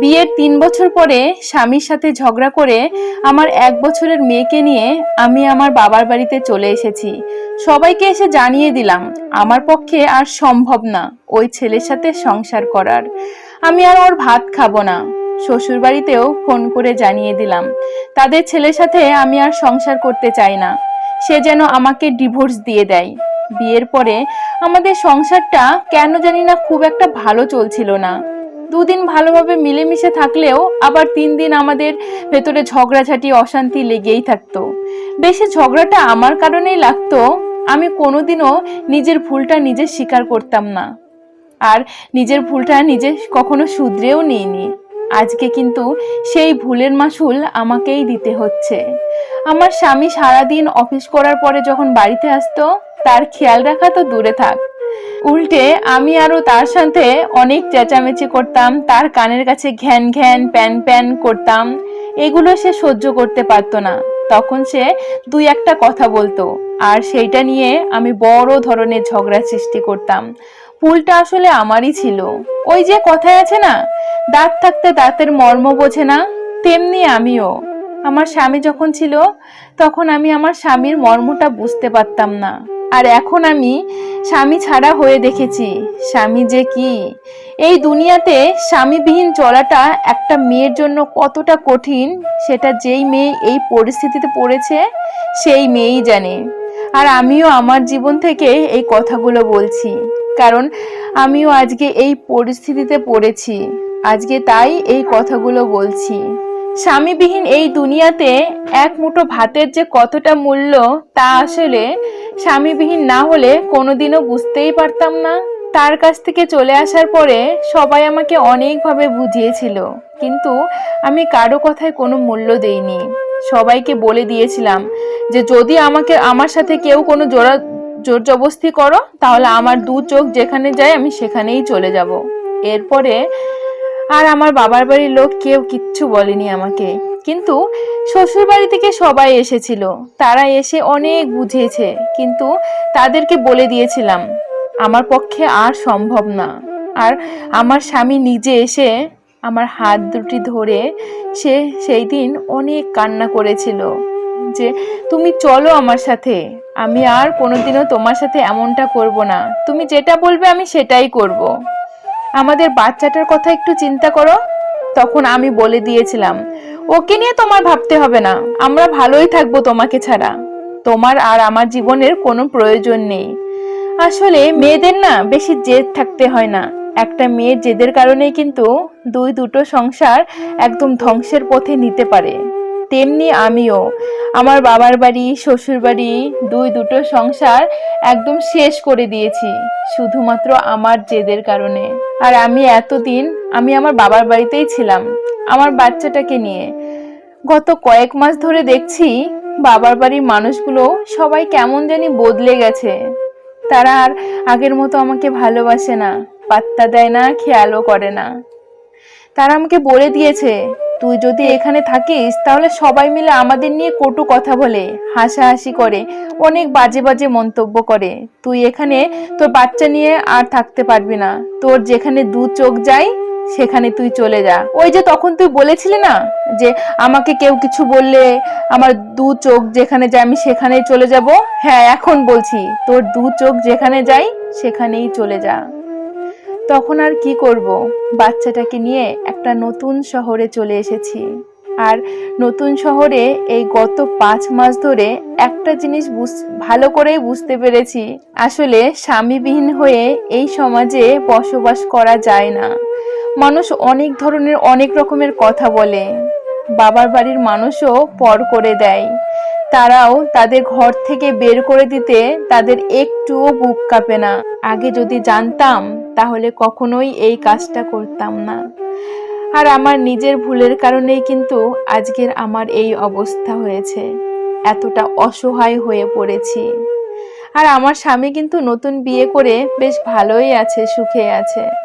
বিয়ের তিন বছর পরে স্বামীর সাথে ঝগড়া করে আমার এক বছরের মেয়েকে নিয়ে আমি আমার বাবার বাড়িতে চলে এসেছি। সবাইকে এসে জানিয়ে দিলাম, আমার পক্ষে আর সম্ভব না ওই ছেলের সাথে সংসার করার। আমি আর ওর ভাত খাব না। শ্বশুর বাড়িতেও ফোন করে জানিয়ে দিলাম, তাদের ছেলের সাথে আমি আর সংসার করতে চাই না। সে যেন আমাকে ডিভোর্স দিয়ে দেয়। বিয়ের পরে আমাদের সংসারটা কেন জানি না খুব একটা ভালো চলছিল না। দুদিন ভালোভাবে মিলেমিশে থাকলেও আবার তিন দিন আমাদের ভেতরে ঝগড়াঝাটি, অশান্তি লেগেই থাকতো। বেশি ঝগড়াটা আমার কারণেই লাগতো, আমি কোনোদিনও নিজের ভুলটা নিজে স্বীকার করতাম না। আর নিজের ভুলটা নিজে কখনো শুধরেও নিইনি। আজকে কিন্তু সেই ভুলের মাসুল আমাকেই দিতে হচ্ছে। আমার স্বামী সারাদিন অফিস করার পরে যখন বাড়িতে আসতো, তার খেয়াল রাখা তো দূরে থাক। উল্টে আমি আরও তার সাথে অনেক চেঁচামেচি করতাম, তার কানের কাছে ঘ্যান ঘ্যান, প্যান প্যান করতাম। এগুলো সে সহ্য করতে পারতো না। তখন সে দুই একটা কথা বলতো, আর সেইটা নিয়ে আমি বড় ধরনের ঝগড়া সৃষ্টি করতাম। ভুলটা আসলে আমারই ছিল। ওই যে কথায় আছে না, দাঁত থাকতে দাঁতের মর্ম বোঝে না, তেমনি আমিও। আমার স্বামী যখন ছিল, তখন আমি আমার স্বামীর মর্মটা বুঝতে পারতাম না। আর এখন আমি স্বামী ছাড়া হয়ে দেখেছি। স্বামী যে কি? এই দুনিয়াতে স্বামীবিহীন চলাটা একটা মেয়ের জন্য কতটা কঠিন, সেটা যেই মেয়ে এই পরিস্থিতিতে পড়েছে, সেই মেয়েই জানে। আর আমিও আমার জীবন থেকে এই কথাগুলো বলছি। কারণ আমিও আজকে এই পরিস্থিতিতে পড়েছি। আজকে তাই এই কথাগুলো বলছি। স্বামীবিহীন এই দুনিয়াতে এক মুঠো ভাতের যে কতটা মূল্য তা আসলে স্বামীবিহীন না হলে কোনোদিনও বুঝতেই পারতাম না। তার কাছ থেকে চলে আসার পরে সবাই আমাকে অনেকভাবে বুঝিয়েছিল। কিন্তু আমি কারও কথায় কোনো মূল্য দেইনি। সবাইকে বলে দিয়েছিলাম যে, যদি আমাকে, আমার সাথে কেউ কোনো জোড়া জোর জবস্তি করো, তাহলে আমার দু চোখ যেখানে যায় আমি সেখানেই চলে যাব। এরপরে আর আমার বাবার বাড়ির লোক কেউ কিচ্ছু বলেনি আমাকে। কিন্তু শ্বশুর বাড়ি থেকে সবাই এসেছিল। তারা এসে অনেক বুঝিয়েছে, কিন্তু তাদেরকে বলে দিয়েছিলাম, আমার পক্ষে আর সম্ভব না। আর আমার স্বামী নিজে এসে আমার হাত দুটি ধরে সে সেই দিন অনেক কান্না করেছিল যে, তুমি চলো আমার সাথে, আমি আর কোনোদিনও তোমার সাথে এমনটা করব না। তুমি যেটা বলবে আমি সেটাই করব। আমাদের বাচ্চাটার কথা একটু চিন্তা করো। তখন আমি বলে দিয়েছিলাম ওকে নিয়ে তোমার ভাবতে হবে না। আমরা ভালোই থাকব তোমাকে ছাড়া। তোমার আর আমার জীবনের কোনো প্রয়োজন নেই। আসলে মেয়েদের না বেশি জেদ থাকতে হয় না। একটা মেয়ের জেদের কারণেই কিন্তু দুই দুটো সংসার একদম ধ্বংসের পথে নিতে পারে। তেমনি আমিও। আমার বাবার বাড়ি, শ্বশুর বাড়ি দুই দুটো সংসার একদম শেষ করে দিয়েছি, শুধুমাত্র আমার জেদের কারণে। আর আমি এতদিন আমি আমার বাবার বাড়িতেই ছিলাম। আমার বাচ্চাটাকে নিয়ে। গত কয়েক মাস ধরে দেখছি বাবার বাড়ির মানুষগুলো সবাই কেমন জানি বদলে গেছে। তারা আর আগের মতো আমাকে ভালোবাসে না, পাত্তা দেয় না, খেয়ালও করে না। তারা আমাকে বলে দিয়েছে, তুই যদি এখানে থাকিস, তাহলে সবাই মিলে আমাদের নিয়ে কটু কথা বলে, হাসাহাসি করে, অনেক বাজে বাজে মন্তব্য করে। তুই এখানে তোর বাচ্চা নিয়ে আর থাকতে পারবি না। তোর যেখানে দু চোখ যায় সেখানে তুই চলে যা। ওই যে তখন তুই বলেছিলি না যে আমাকে কেউ কিছু বললে আমার দু চোখ যেখানে যায় আমি সেখানেই চলে যাব? হ্যাঁ এখন বলছি, তোর দু চোখ যেখানে যাই, সেখানেই চলে যা। তখন আর কি করব? বাচ্চাটাকে নিয়ে একটা নতুন শহরে চলে এসেছি। আর নতুন শহরে এই গত পাঁচ মাস ধরে একটা জিনিস ভালো করেই বুঝতে পেরেছি। আসলে স্বামীবিহীন হয়ে এই সমাজে বসবাস করা যায় না। মানুষ অনেক ধরনের, অনেক রকমের কথা বলে। বাবার বাড়ির মানুষও পর করে দেয়। তারাও তাদের ঘর থেকে বের করে দিতে তাদের একটুও বুক কাঁপে না। আগে যদি জানতাম, তাহলে কখনোই এই কাজটা করতাম না। আর আমার নিজের ভুলের কারণেই কিন্তু আজকের আমার এই অবস্থা হয়েছে। এতটা অসহায় হয়ে পড়েছি। আর আমার স্বামী কিন্তু নতুন বিয়ে করে বেশ ভালোই আছে, সুখে আছে।